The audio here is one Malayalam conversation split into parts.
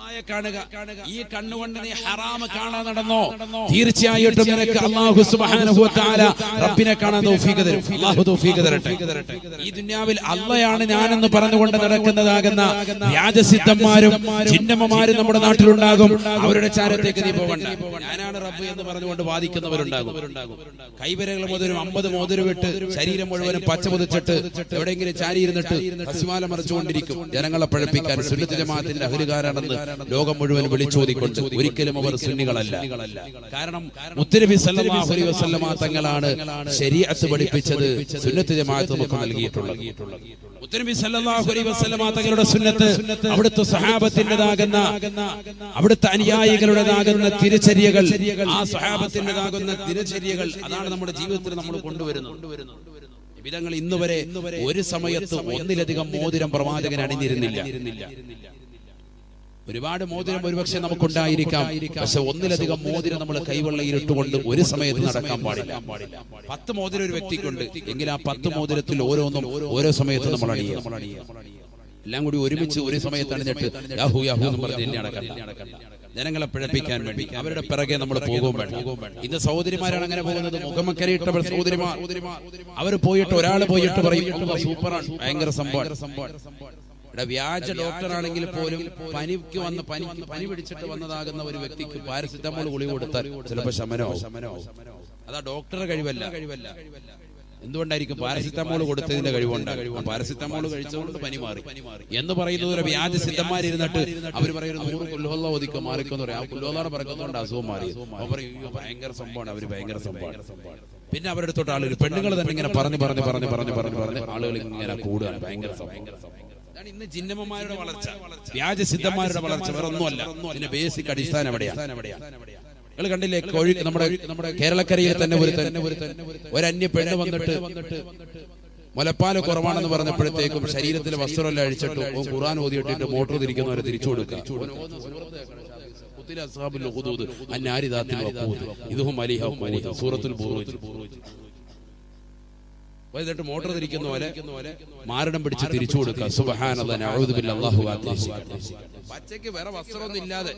അള്ളാഹയെ കാണുക. ഈ കണ്ണുകൊണ്ട് നീ ഹറാമ് കാണാൻ നടന്നോ? തീർച്ചയായിട്ടും നിനക്ക് അള്ളാഹു സുബ്ഹാനഹു വ തആല റബ്ബിനെ കാണാൻ തൗഫീഖ് തരും. അള്ളാഹു തൗഫീഖ് തരട്ടെ. ഈ ദുനിയാവിൽ അള്ളയാണ് ഞാനെന്ന് പറഞ്ഞുകൊണ്ട് നടക്കുന്നതാകുന്ന വ്യാജസിദ്ധന്മാരും ചിന്നമ്മമാരും നമ്മുടെ നാട്ടിലുണ്ടാകും. അവരുടെ ചാരത്തേക്ക് നീ പോകണ്ട. ഞാനാണ് റബ്ബ് എന്ന് പറഞ്ഞുകൊണ്ട് വാദിക്കുന്നവരുണ്ടാകും. കൈവരകൾ മുതലും അമ്പത് മോതിരം വിട്ട് ശരീരം മുഴുവനും പച്ച പുതച്ചിട്ട് എവിടെയെങ്കിലും ചാരിയിരുന്നിട്ട് ഹസിമാല മറിച്ചുകൊണ്ടിരിക്കും. ജനങ്ങളെ പഴപ്പിക്കാൻ സുന്നത്ത് ജമാഅത്തിന്റെ അഹരുകാരാണെന്ന് ലോകം മുഴുവൻ വിളിച്ചോതിക്കൊണ്ട് ഒരിക്കലും അവർ സുന്നികളല്ല. കാരണം മുത്തരബി വസല്ലമ തങ്ങളാണ് ശരീഅത്ത് പഠിപ്പിച്ചത് സുന്നത്ത് ജമാഅത്ത് നമുക്ക് നൽകിയിട്ടുള്ളത്. തങ്ങളുടെ സുന്നത്ത് അവിടുത്തെ സഹാബത്തിന്റെതാകുന്ന അവിടുത്തെ അനുയായികളുടേതാകുന്ന തിരിച്ചര്യകൾ ആ സഹാബത്തിന്റെതാകുന്ന തിരിച്ചര്യകൾ അതാണ് നമ്മുടെ ജീവിതത്തിൽ നമ്മൾ കൊണ്ടുവരുന്നത്. വിധങ്ങൾ ഇന്നുവരെ ഒരു സമയത്ത് ഒന്നിലധികം മോതിരം പ്രവാചകൻ അണിഞ്ഞിരുന്നില്ല. ഒരുപാട് മോതിരം ഒരുപക്ഷെ നമുക്കുണ്ടായിരിക്കാം. പക്ഷെ ഒന്നിലധികം മോതിരം നമ്മൾ കൈവെള്ളയിൽ ഇട്ടുകൊണ്ട് ഒരു സമയത്ത് നടക്കാൻ പാടില്ല. പത്ത് മോതിരം ഒരു വ്യക്തിക്കുണ്ട്. എങ്കിൽ ആ പത്ത് മോതിരത്തിൽ ഓരോന്നും ഓരോ സമയത്ത് നമ്മൾ അണിയാം എല്ലാം കൂടി ഒരുമിച്ച് ഒരു സമയത്ത് അണിഞ്ഞിട്ട് ജനങ്ങളെ പിഴപ്പിക്കാൻ വേണ്ടി അവരുടെ പിറകെ നമ്മൾ പോകും വേണ്ട ഇന്ന് സഹോദരിമാരാണ് അങ്ങനെ പോകുന്നത്. മുഖമക്കരയിട്ട സഹോദരിമാർ. അവർ പോയിട്ട് ഒരാൾ പോയിട്ട് പറയും സൂപ്പറാണ്. ഭയങ്കര സംഭവം വ്യാജ ഡോക്ടർ ആണെങ്കിൽ പോലും പനിക്ക് വന്ന് പനി പനി പിടിച്ചിട്ട് വന്നതാകുന്ന ഒരു വ്യക്തിക്ക് പാരസിറ്റമോൾ ഗുളി കൊടുത്താൽ ചിലപ്പോൾ ശമനമാവും അതാ ഡോക്ടറുടെ കഴിവല്ല കഴിവല്ല എന്തുകൊണ്ടായിരിക്കും പാരസിറ്റമോൾ കൊടുത്തതിന്റെ കഴിവുണ്ട് പാരസിറ്റമോൾ കഴിച്ചുകൊണ്ട് പനി മാറി എന്ന് പറയുന്നത് ഒരു വ്യാജ സിദ്ധന്മാരിരുന്നിട്ട് അവർ പറയുന്നത് നൂറ് കുല്ലോള്ള ഒതുക്കം മാറിക്കെന്ന് പറയും ആ കുല്ലോളാടെ പറക്കുന്നതുകൊണ്ട് അസുഖം മാറി അവർ പറയും "അയ്യോ, ഭയങ്കര സംഭവമാണ് അവർ ഭയങ്കര സംഭവമാണ് പിന്നെ അവരുടെ തൊട്ട് ആളുകൾ പെണ്ണുങ്ങൾ തന്നെ ഇങ്ങനെ പറഞ്ഞു പറഞ്ഞു പറഞ്ഞു പറഞ്ഞു പറഞ്ഞു പറഞ്ഞ് ആളുകൾ ഇങ്ങനെ കൂടുകയാണ് ഭയങ്കര സംഭവം ഇന്ന് ജിന്നമ്മമാരുടെ വളർച്ച. വ്യാജ സിദ്ധന്മാരുടെ വളർച്ച വേറെ ഒന്നുമല്ല. ഇതിന്റെ ബേസിക് അടിസ്ഥാനം എവിടെയാണ് നിങ്ങൾ കണ്ടില്ലേ കോഴി നമ്മുടെ നമ്മുടെ കേരളക്കരയിൽ തന്നെ ഒരു തന്നെ ഒരു അന്യ പെണ്ണ് വന്നിട്ട് മുലപ്പാൽ കുറവാണെന്ന് പറഞ്ഞപ്പോഴത്തേക്കും ശരീരത്തിലെ വസ്ത്രമെല്ലാം അഴിച്ചിട്ട് ഖുറാൻ ഓതിയിട്ടിട്ട് മോട്ടോർ തിരിക്കുന്നവരെ തിരിച്ചു കൊടുക്കുക. സൂറത്തുൽ ബുറൂജ്. എന്നിട്ട് മോട്ടോർ തിരിക്കുന്ന പോലെ മാരണം പിടിച്ച് തിരിച്ചു കൊടുക്കുക. പച്ചയ്ക്ക് വേറെ വസ്ത്രമൊന്നും ഇല്ലാതെ.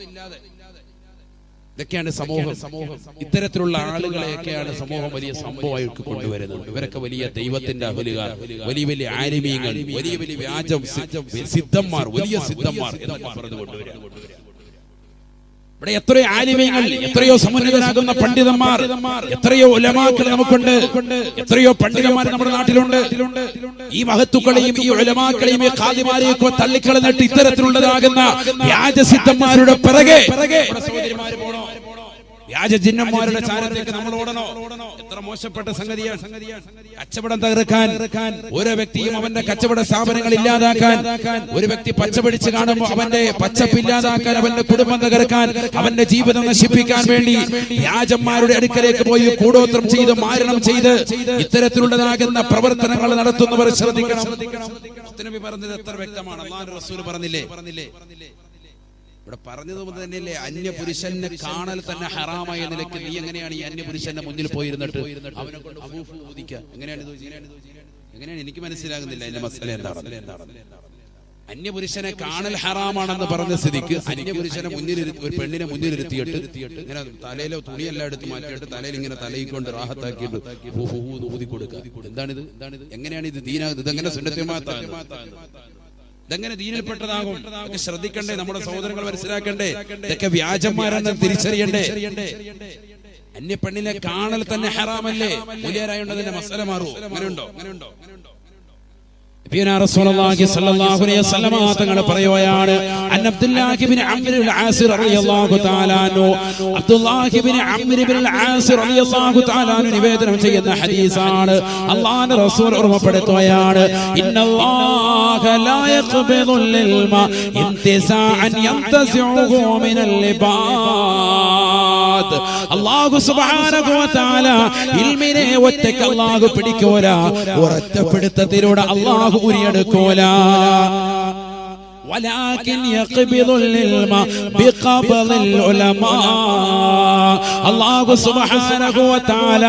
ഇതൊക്കെയാണ് സമൂഹം. സമൂഹം. ഇത്തരത്തിലുള്ള ആളുകളെയൊക്കെയാണ് സമൂഹം വലിയ സംഭവമായിട്ട് കൊണ്ടുവരുന്നത്. ഇവരൊക്കെ വലിയ ദൈവത്തിന്റെ അഹലുകാർ. വലിയ വലിയ ആലിമീങ്ങൾ. വലിയ വലിയ വ്യാജം സിദ്ധന്മാർ വലിയ സിദ്ധന്മാർ എന്നൊക്കെ പറഞ്ഞു കൊണ്ടുവരിക. ഇവിടെ എത്രയോ ആലിമ്യങ്ങൾ എത്രയോ സമുന്നതരാകുന്ന പണ്ഡിതന്മാർ എത്രയോ ഉലമാക്കൾ നമുക്കുണ്ട് എത്രയോ പണ്ഡിതന്മാർ നമ്മുടെ നാട്ടിലുണ്ട്. ഈ മഹത്തുക്കളെയും ഈ ഉലമാക്കളെയും ഈ ഖാദിമാരെയും ഒക്കെ തള്ളിക്കളഞ്ഞിട്ട് ഇത്തരത്തിലുള്ളതാകുന്ന വ്യാജസിദ്ധന്മാരുടെ പിറകെ വ്യാജ ചിഹ്നന്മാരുടെ ചാരത്തേക്ക് നമ്മൾ ഓടണോ? മോശപ്പെട്ട സംഗതിയാണ്. കച്ചവടം തകർക്കാൻ ഒരു വ്യക്തിയും അവന്റെ കച്ചവട സ്ഥാപനങ്ങൾ ഇല്ലാതാക്കാൻ ഒരു വ്യക്തി പച്ചപിടിച്ച് കാണുമ്പോൾ അവന്റെ പച്ചപ്പ് ഇല്ലാതാക്കാൻ അവന്റെ കുടുംബം തകർക്കാൻ അവന്റെ ജീവിതം നശിപ്പിക്കാൻ വേണ്ടി രാജന്മാരുടെ അടുക്കലേക്ക് പോയി കൂടോത്രം ചെയ്ത് മാരണം ചെയ്ത് ഇത്തരത്തിലുള്ളതാകുന്ന പ്രവർത്തനങ്ങൾ നടത്തുന്നവർ ശ്രദ്ധിക്കണം. പറഞ്ഞത് എത്ര വ്യക്തമാണ്? പറഞ്ഞില്ലേ പറഞ്ഞില്ലേ? ഇവിടെ പറഞ്ഞത് മുതൽ തന്നെയല്ലേ അന്യപുരുഷനെ കാണൽ തന്നെ ഹറാമായ നിലയ്ക്ക് നീ എങ്ങനെയാണ് ഈ അന്യപുരുഷന്റെ മുന്നിൽ പോയിരുന്നിട്ട് അവനെ കൊണ്ട് എങ്ങനെയാണ് ഇത് ഇത്? എനിക്ക് മനസ്സിലാകുന്നില്ല എന്റെ മസല എന്താണ്? അന്യപുരുഷനെ കാണൽ ഹറാമാണെന്ന് പറഞ്ഞ സ്ഥിതിക്ക് അന്യപുരുഷനെ മുന്നിൽ ഒരു പെണ്ണിനെ മുന്നിലിരുത്തിയിട്ട് ഇങ്ങനെ തലയിലെ തുണിയെല്ലാം എടുത്ത് മാറ്റിയിട്ട് തലയിൽ ഇങ്ങനെ തലയിക്കൊണ്ട് റാഹത്താക്കിയിട്ട് ഊതി കൊടുക്കുക എന്താണിത് എന്താണിത്? എങ്ങനെയാണ് ഇത് ദീനാകുന്നത് ഇതെങ്ങനെ സുന്നത്തിമാത്താകുന്നത് ഇതെങ്ങനെ ദീനിൽപ്പെട്ടതാകും? ഒക്കെ ശ്രദ്ധിക്കണ്ടേ നമ്മുടെ സഹോദരങ്ങൾ മനസ്സിലാക്കണ്ടേ? ഇതൊക്കെ വ്യാജന്മാരെന്ന് തിരിച്ചറിയണ്ടേ? അന്യ പെണ്ണിനെ കാണൽ തന്നെ ഹറാമല്ലേ? മുലിയരായുണ്ടതിന്റെ മസല മാറുമോ അങ്ങനെയുണ്ടോ? അങ്ങനെയുണ്ടോ? നബിയുനാ റസൂലുള്ളാഹി സ്വല്ലല്ലാഹു അലൈഹി വസല്ലമ തആല നിവേദനം ചെയ്യുന്ന ഹദീസാണ്. റസൂൽ അല്ലാഹു ഉരിയെടുക്കൂല. ولكن يقبض العلم بقبض العلماء അള്ളാഹു സുബ്ഹാനഹു വ തആല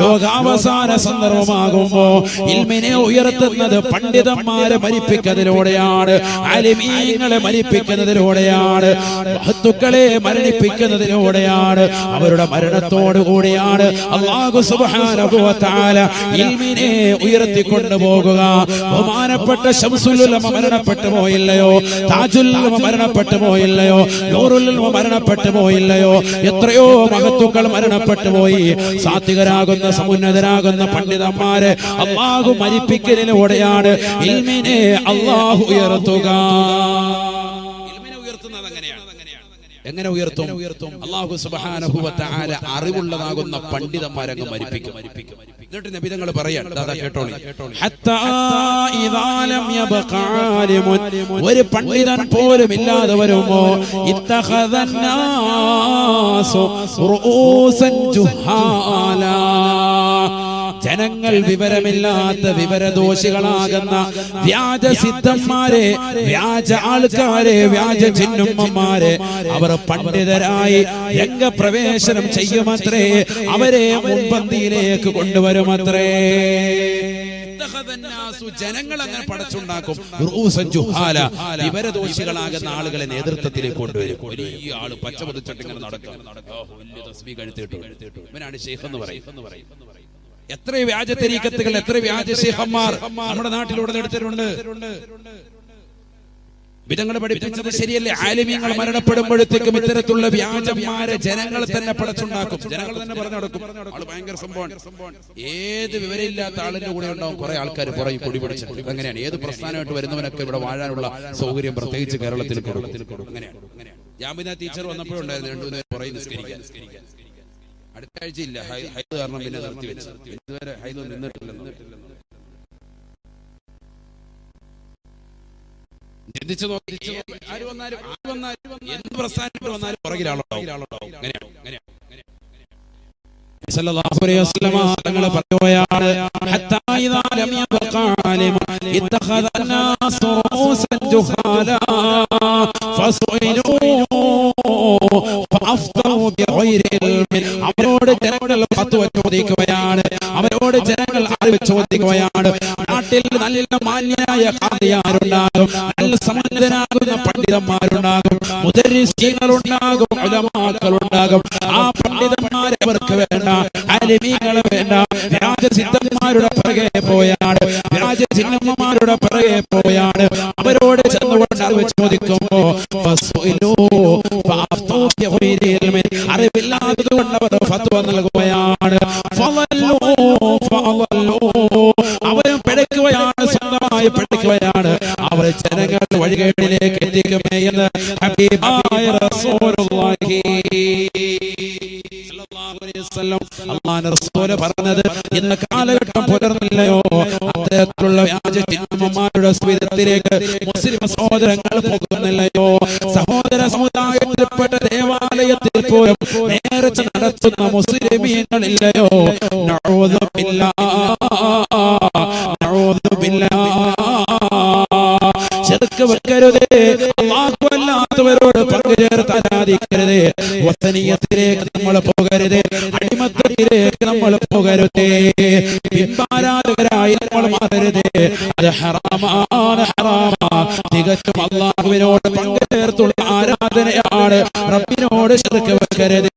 ലോകാവസാന സന്ദർഭമാകുമ്പോ ഇൽമിനെ ഉയർത്തുന്നത് പണ്ഡിതന്മാരെ മരിപ്പിക്കുന്നതിലൂടെയാണ് അലിമീങ്ങളെ മരിപ്പിക്കുന്നതിലൂടെയാണ് മഹത്തുക്കളെ മരണിപ്പിക്കുന്നതിലൂടെയാണ് അവരുടെ മരണത്തോടു കൂടിയാണ് അള്ളാഹു സുബ്ഹാനഹു വ തആല ഇൽമിനെ ഉയർത്തിക്കൊണ്ടു പോകുക ബഹുമാനപ്പെട്ട ശംസുലുലമ മരണപ്പെട്ടു പോയില്ലയോ താജുലുലമ മരണപ്പെട്ടു പോയില്ലയോ നൂറുലുലമ മരണപ്പെട്ടു പോയില്ലയോ എത്രയോ മഹത്തുക്കൾ മരണപ്പെട്ടു പോയി സാത്വികരാകുന്ന സമുന്നതരാകുന്ന പണ്ഡിതന്മാരെ അള്ളാഹു മരിപ്പിക്കലിലൂടെയാണ് ഇൽമിനെ അള്ളാഹു ഉയർത്തുക. എങ്ങനെ ഉയർത്തും? ഉയർത്തും അള്ളാഹു സുബ്ഹാനഹു വ അറിവുള്ളതാകുന്ന പണ്ഡിതന്മാരങ്ങ് മരിപ്പിക്കും. എന്നിട്ട് നബിതങ്ങൾ പറയാൻ ദാദാ കേട്ടോളി ഹത്താ ഇദാ ലം യബ്ഖ ആലിമുൻ ഒരു പണ്ഡിതൻ പോലും ഇല്ലാതെ വരുമോ ഇത്തഖദന്നാസു റൂസൻ ജുഹാലാ ജനങ്ങൾ വിവരമില്ലാത്ത വിവരദോഷികളാകുന്ന വ്യാജ സിദ്ധന്മാരെ വ്യാജ ആൾക്കാരെ വ്യാജ ചിന്നുമ്മമാരെ അവർ പണ്ഡിതരായി രംഗപ്രവേശനം ചെയ്യുമത്രേ അവരെ മുൻപന്തിയിലേക്ക് കൊണ്ടുവരുമത്രേ. ജനങ്ങൾ അങ്ങനെ പടച്ചുണ്ടാക്കും. വിവരദോഷികളാകുന്ന ആളുകളെ നേതൃത്വത്തിലേക്ക് കൊണ്ടുവരും. വലിയ ആൾ പച്ച പതിച്ചിട്ട് ഇങ്ങനെ നടക്കും. തസ്ബീ ഇവനാണ് ഷെയ്ഖ് എന്ന് പറയും. എത്ര വ്യാജ തെരീക്കത്തുകൾ എത്ര വ്യാജ ശേഖന്മാർ നമ്മുടെ നാട്ടിലൂടെ എടുത്തിട്ടുണ്ട് വിധങ്ങൾ പഠിപ്പിച്ചത് ശരിയല്ലേ? ആലിമ്യങ്ങൾ മരണപ്പെടുമ്പോഴത്തേക്കും ഇത്തരത്തിലുള്ള വ്യാജന്മാരെ ജനങ്ങൾ തന്നെ പടച്ചുണ്ടാക്കും. ജനങ്ങൾ തന്നെ പറഞ്ഞു നടക്കും ആൾ ഭയങ്കര സംഭവമാണ്. ഏത് വിവരമില്ലാത്ത ആളിന്റെ കൂടെ ഉണ്ടാവും കുറെ ആൾക്കാർ പുറകെ കൊടി അങ്ങനെയാണ്. ഏത് പ്രസ്ഥാനമായിട്ട് വരുന്നവനൊക്കെ ഇവിടെ വാഴാനുള്ള സൗകര്യം പ്രത്യേകിച്ച് കേരളത്തിൽ കൊടുക്കും. അങ്ങനെയാണ് ജാമിന ടീച്ചർ വന്നപ്പോഴുണ്ടായിരുന്നു. രണ്ടുപേരും പുറകെ നിസ്കരിക്കാൻ. അടുത്ത ആഴ്ച ഇല്ല ഹൈ- ഹൈദ് കാരണം പിന്നെ നിർത്തി വെച്ചു ഇതുവരെ ഹൈദ് നിന്നിട്ടില്ലെന്ന് ചിന്തിച്ചു നോക്കി ഏത് ആര് വന്നാലും ആര് വന്നാലും എന്ത് പ്രസ്ഥാനത്തിൽ വന്നാലും പുറകിലാളുണ്ടാവും അങ്ങനെയാണ് അങ്ങനെയാണ് സല്ലല്ലാഹു അലൈഹി വസല്ലമ തങ്ങൾ പറയുകയാണ് ഹത്താ അവരോട് ജനങ്ങൾ പത്ത് ചോദിക്കുകയാണ്. അവരോട് ജനങ്ങൾ അറിവ് ചോദിക്കുകയാണ്. നാട്ടിൽ നല്ല മാന്യനായ കാതിയാരുണ്ടാകും നല്ല സമുന്നതനാകുന്ന പണ്ഡിതന്മാരുണ്ടാകും. മുദരീസ്യങ്ങളുണ്ടാകും ഉലമാക്കളുണ്ടാകും. ആ പണ്ഡിതന്മാരെ അവർക്ക് വേണ്ട. അലിമീങ്ങൾ വേണ്ട. രാജസിദ്ധന്മാരുടെ പിറകെ പോയാണ്. രാജസിംഹന്മാരുടെ പിറകെ പോയാണ്. അവരോട് ചെന്നുകൊണ്ട് അറിവ് ചോദിക്കുമ്പോ അറിവില്ലാത്തത് കൊണ്ട് ഫത്വ നൽകുകയാണ്. അവരും പിഴയ്ക്കുകയാണ് സ്വന്തമായി പിഴയ്ക്കുകയാണ് അവരെ ജനങ്ങൾ വഴികേടിലേക്ക് എത്തിക്കുമേ എന്ന് ഹബീബായ റസൂലുള്ളാഹി പറഞ്ഞത് ഇന്ന് കാലഘട്ടം പുലർന്നില്ലയോ? അത്തരത്തിലുള്ള വ്യാജ ചിഹ്നന്മാരുടെ സ്മിതത്തിലേക്ക് മുസ്ലിം സഹോദരങ്ങൾ പോകുന്നില്ലയോ? സഹോദര സമുദായത്തിൽപ്പെട്ട ദേവാലയത്തിൽ പോലും നേർച്ച നടത്തുന്ന മുസ്ലിമീങ്ങളില്ലയോ? നഊദു ബില്ലാഹ് ചെറുക്ക് വെക്കരുതേ അല്ലാത്തവരോട് വസനീയത്തിലേക്ക് നമ്മൾ പോകരുതേ അടിമത്തത്തിലേക്ക് നമ്മൾ പോകരുതേ. ബിംബാരാധകരായി നമ്മൾ മാറരുത്. അത് ഹറാമാണ് ഹറാമാ തികച്ചും അള്ളാഹുവിനോട് പങ്കുചേർത്തുള്ള ആരാധനയാണ്. റബ്ബിനോട് ചെറുക്ക് വെക്കരുത്.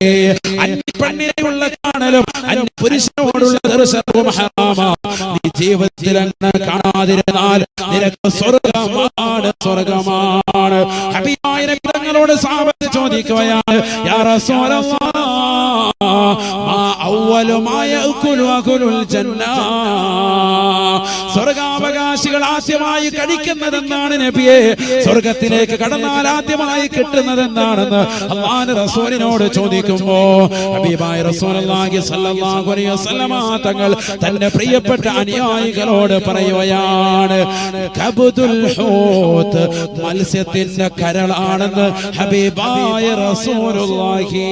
അന്യപ്പെണ്ണിനെയുള്ള കാണലും അന്യ പുരുഷനോടുള്ള ദർശനവും ഹറാമാ. നീ ജീവിതത്തിൽ അങ്ങനെ കാണാതിരുന്നാൽ നിനക്ക് സ്വർഗമാണ് സ്വർഗമാണ് ഹബിയായ തങ്ങളോട് സാബത്ത് ചോദിക്കുകയാണ് യാ റസൂലല്ലാഹ് സ്വർഗാവകാശികൾ ആദ്യമായി കഴിക്കുന്നത് എന്താണ് നബിയെ. സ്വർഗത്തിലേക്ക് കടന്നാൽ ആദ്യമായി കിട്ടുന്നത് എന്താണെന്ന് അള്ളാഹ് റസൂലിനോട് ചോദിക്കുമ്പോ ഹബീബായ അലൈഹി തങ്ങൾ തന്റെ പ്രിയപ്പെട്ട അനുയായികളോട് പറയുകയാണ് മത്സ്യത്തിന്റെ കരളാണെന്ന് ഹബീബായ റസൂലുള്ളാഹി.